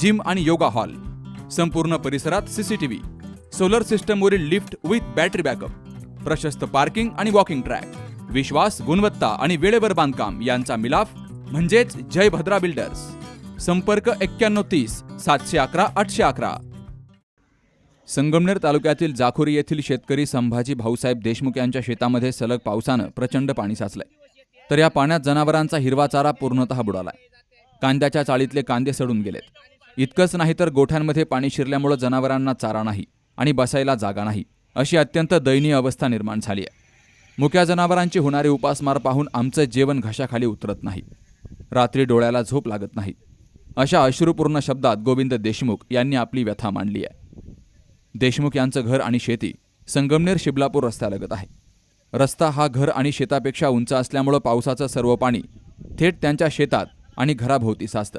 Gym आणि yoga hall. संपूर्ण परिसरात सीसीटीव्ही सोलर सिस्टमवरील लिफ्ट विथ बॅटरी बॅकअप. प्रशस्त पार्किंग आणि वॉकिंग ट्रॅक. विश्वास गुणवत्ता आणि वेळेवर बांधकाम यांचा मिलाफ म्हणजेच जय भद्रा बिल्डर्स. संपर्क एक्क्याण्णव तीस सातशे अकरा आठशे अकरा. संगमनेर तालुक्यातील जाखोरी येथील शेतकरी संभाजी भाऊसाहेब देशमुख यांच्या शेतामध्ये सलग पावसानं प्रचंड पाणी साचलंय. तर या पाण्यात जनावरांचा हिरवा चारा पूर्णतः बुडालाय. कांद्याच्या चाळीतले कांदे सडून गेलेत. इतकंच नाही तर गोठ्यांमध्ये पाणी शिरल्यामुळं जनावरांना चारा नाही आणि बसायला जागा नाही अशी अत्यंत दयनीय अवस्था निर्माण झाली आहे. मुक्या जनावरांची होणारी उपासमार पाहून आमचं जेवण घशाखाली उतरत नाही. रात्री डोळ्याला झोप लागत नाही. अशा अश्रुपूर्ण शब्दात गोविंद देशमुख यांनी आपली व्यथा मांडली आहे. देशमुख यांचं घर आणि शेती संगमनेर शिबलापूर रस्त्यालगत आहे. रस्ता हा घर आणि शेतापेक्षा उंच असल्यामुळं पावसाचं सर्व पाणी थेट त्यांच्या शेतात आणि घराभोवती साचतं.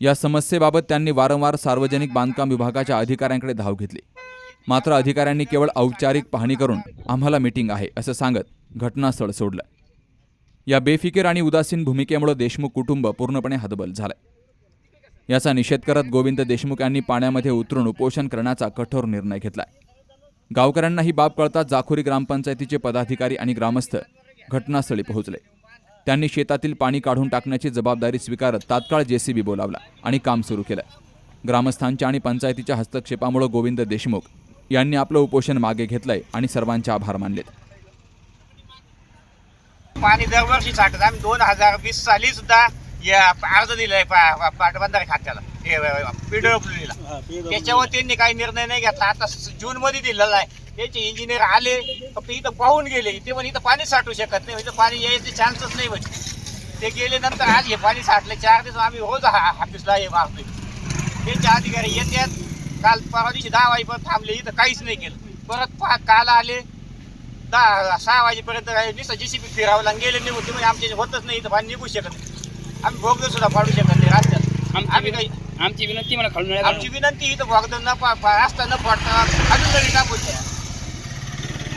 या समस्येबाबत त्यांनी वारंवार सार्वजनिक बांधकाम विभागाच्या अधिकाऱ्यांकडे धाव घेतली. मात्र अधिकाऱ्यांनी केवळ औपचारिक पाहणी करून आम्हाला मीटिंग आहे असं सांगत घटनास्थळ सोडलं. या बेफिकीर आणि उदासीन भूमिकेमुळे देशमुख कुटुंब पूर्णपणे हतबल झालंय. याचा निषेध करत गोविंद देशमुख यांनी पाण्यामध्ये उतरून उपोषण करण्याचा कठोर निर्णय घेतलाय. गावकऱ्यांना ही बाब कळताच जाखोरी ग्रामपंचायतीचे पदाधिकारी आणि ग्रामस्थ घटनास्थळी पोहोचले. त्यांनी शेतातील पाणी काढून टाकण्याची जबाबदारी स्वीकारत तात्काळ जेसीबी बोलावला आणि काम सुरू केलं. ग्रामस्थांच्या आणि पंचायतीच्या हस्तक्षेपामुळे गोविंद देशमुख यांनी आपलं उपोषण मागे घेतलंय आणि सर्वांचे आभार मानलेत. पाणी दरवर्षी साठत. आम्ही दोन हजार वीस साली सुद्धा या अर्ज दिलाय पाटबंधारे खात्याला. पीडब्ल्यूडीला त्याच्यावर त्यांनी काही निर्णय नाही घेतला. आता जून मध्ये दिलेला आहे. त्याचे इंजिनियर आले फक्त इथं पाहून गेले. इथे पण इथं पाणी साठू शकत नाही. इथं पाणी यायचे चान्सच नाही म्हणजे ते गेले नंतर आज हे पाणी साठले. चार दिवस आम्ही रोज हा ऑफिसला हे मारतोय. त्यांचे अधिकारी येतात. काल परवा दिवशी दहा वाजेपर्यंत थांबले. इथं काहीच नाही केलं. परत पा काल आले. दहा सहा वाजेपर्यंत नुसतं जीसीबी फिरावं आणि गेले निघून. ते म्हणजे आमच्या होतच नाही. इथं पाणी निघू शकत नाही. आम्ही भोगदर सुद्धा पाडू शकत नाही रस्त्यात आमची आम्ही काही आमची विनंती मला खालून आमची विनंती इथं भोगदर न पा- पा- रस्ता न पडता अजून तरी टाकू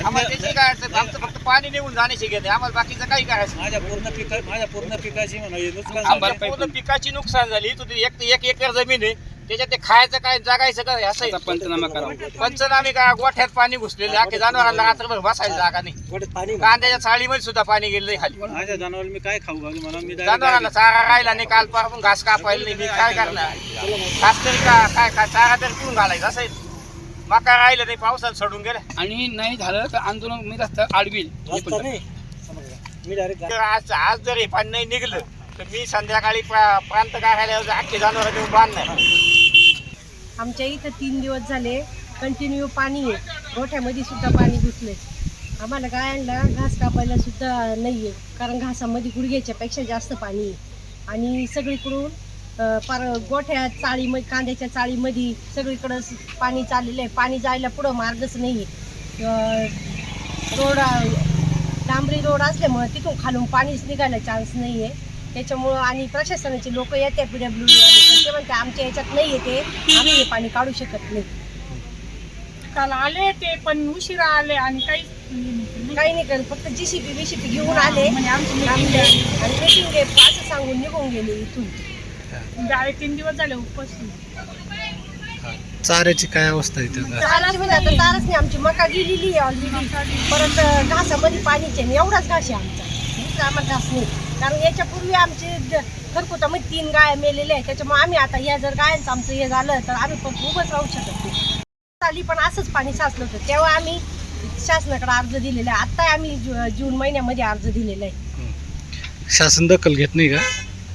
आम्हाला त्याची काय अडचण. आमचं फक्त पाणी निघून जाण्याची घेते आम्हाला बाकीचं काही करायचं. माझ्या पूर्ण पिका माझ्या पूर्ण पिकाची म्हणा हे नुकसान आम्हाला पूर्ण पिकाची नुकसान झाली. तो एक एक एकर जमीन आहे. त्याच्यात ते खायचं काय जगायचं काय असं आहे. पंचनामा करावा. पंचनामे का गोठ्यात पाणी घुसलेले अख्खे जनावरांना रात्रभर बसायला जागा नाही. गोठ्यात पाणी कांद्याच्या चाळीमध्ये सुद्धा पाणी गेलं नाही खाली. माझ्या जनावर मी काय खाऊ घालू म्हणा? मी direct जनावरांना चारा राहिला नाही. काल पासून घास कापायला नाही. मी काय करणार? घास तरी का काय काय चारा तरी पिऊन घालायचा असं आहे. मका राहिलं नाही पावसात सडून गेलं. आणि नाही झालं तर आंदोलन मी रस्ता आडवील. हे पण रस्ता नाही. मी डायरेक्ट तर आज आज जर हे पाणी नाही निघलं तर मी संध्याकाळी प्रा- प्रांत गायला अख्खे जनावर नेऊन बांधणार आमच्या इथं तीन दिवस झाले कंटिन्यू पाणी आहे. गोठ्यामध्ये सुद्धा पाणी घुसले आम्हाला गायांना घास कापायला सुद्धा नाही आहे कारण घासामध्ये गुडघ्याच्या पेक्षा जास्त पाणी आहे. आणि सगळीकडून पार गोठ्यात चाळीमध्ये कांद्याच्या चाळीमध्ये सगळीकडं पाणी चाललेलं आहे. पाणी जायला पुढं मार्गच नाही रोड डांबरी रोड असल्यामुळं तिथून खालून पाणीच निघायला चान्स नाही आहे. त्याच्यामुळं आणि प्रशासनाचे लोक येते पी डब्ल्यू ते म्हणते आमच्या याच्यात नाही येते आम्ही हे पाणी काढू शकत नाही. काल आले ते पण उशिरा आले आणि काही म्हणजे काही नाही करत. फक्त जीसीपी बीसीपी घेऊन आले. आमची थांबले आणि मीटिंग असं सांगून निघून गेले इथून. डायरेक्ट तीन दिवस झाले चाऱ्याची काय अवस्था आहे त्याला? चारच म्हणजे आता नाही आमची मका गेलेली आहे ऑलरेडी परत घासामध्ये पाणीचे नाही एवढाच घास आहे आमचा. दुसरा आम्हाला घास नाही. कारण याच्यापूर्वी आमचे ज- खरकुटामध्ये तीन गाय मेलेल्या आहेत. त्याच्यामुळे आम्ही आता या जर गायांचं आमचं हे झालं तर आम्ही पण उभंच राहू शकत नाही. आली पण असंच पाणी साचलं होतं. तेव्हा आम्ही शासनाकडे अर्ज दिलेला आहे. आता आम्ही जु- जून महिन्यामध्ये अर्ज दिलेला आहे. शासन दखल घेत नाही का?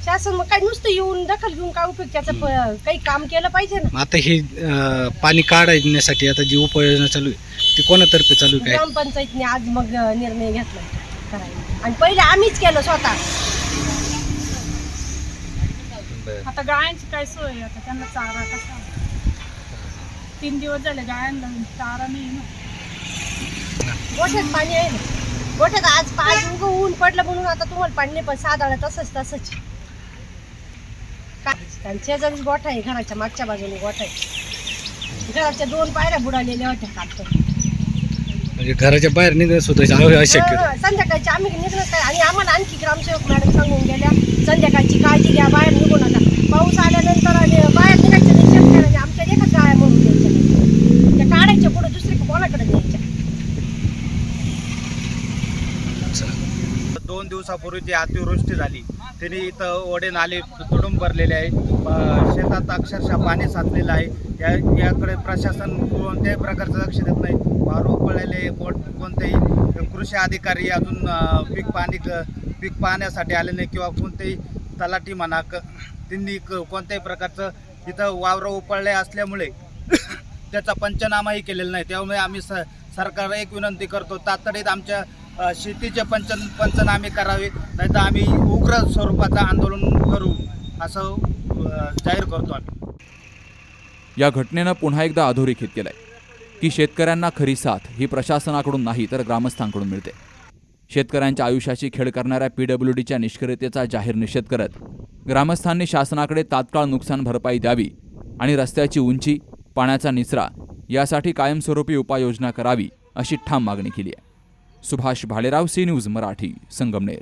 शासन मग काय नुसतं येऊन दखल घेऊन काय उपयोग त्याचं प- काही काम केलं पाहिजे ना. आता ही अं, पाणी काढण्यासाठी आता जी उपाययोजना चालू आहे ती कोणातर्फे चालू आहे काय? ग्रामपंचायतने आज मग अं, निर्णय घेतला करायला. आणि पहिले आम्हीच केलं स्वतः. आता गायांची काय सोय आहे? आता त्यांना चारा कसा? तीन दिवस झाले गायांना चारा नाही ना. गोठ्यात पाणी आहे ना. गोठ्यात आज आज उगं ऊन पडलं म्हणून आता तुम्हाला पाणी नाही पण साधारण तसंच तसंच. त्यांच्या जरी गोठा आहे घराच्या मागच्या बाजूने गोठा आहे. घराच्या दोन पायऱ्या बुडालेल्या होत्या काढतो म्हणजे घराच्या बाहेर निघणं सुद्धा अशक्य हा, संध्याकाळची आम्ही निघणं काय आणि आम्हाला आणखी ग्रामसेवक मॅडम सांगून गेल्या संध्याकाळची काळजी घ्या बाहेर निघू नका. पाऊस आल्यानंतर आणि बाहेर निघायचं नाही शेतकऱ्याने आमच्या एकच गाया म्हणून द्यायच्या नाही. त्या काढायच्या पुढे दुसरी कोणाकडे द्यायच्या दोन दिवसापूर्वी जी अतिवृष्टी झाली त्यांनी इथं ओढे नाले भरलेले आहे शेतात अक्षरशः पाणी साचलेलं आहे. या याकडे प्रशासन कोणत्याही प्रकारचं लक्ष देत नाही. वारू पडलेले कोण कोणतेही कृषी अधिकारी अजून पीक पाणी क- पीक पाहण्यासाठी आले नाही किंवा कोणतेही तलाठी म्हणा क त्यांनी क- कोणत्याही प्रकारचं इथं वावरं उपळले असल्यामुळे त्याचा पंचनामाही केलेला नाही. त्यामुळे आम्ही स सरकारला एक विनंती करतो तातडीत आमच्या शेतीचे पंच पंचनामे करावे. नाहीतर आम्ही उग्र स्वरूपाचं आंदोलन करू. असं जाहीर करतो आम्ही. या घटनेनं पुन्हा एकदा अधोरेखित केलंय की शेतकऱ्यांना खरी साथ ही प्रशासनाकडून नाही तर ग्रामस्थांकडून मिळते. शेतकऱ्यांच्या आयुष्याची खेळ करणाऱ्या पीडब्ल्यू डीच्या निष्क्रियतेचा जाहीर निषेध करत ग्रामस्थांनी शासनाकडे तात्काळ नुकसान भरपाई द्यावी आणि रस्त्याची उंची पाण्याचा निचरा यासाठी कायमस्वरूपी उपाययोजना करावी अशी ठाम मागणी केली आहे. Subhash Bhalerao C news Marathi Sangamner.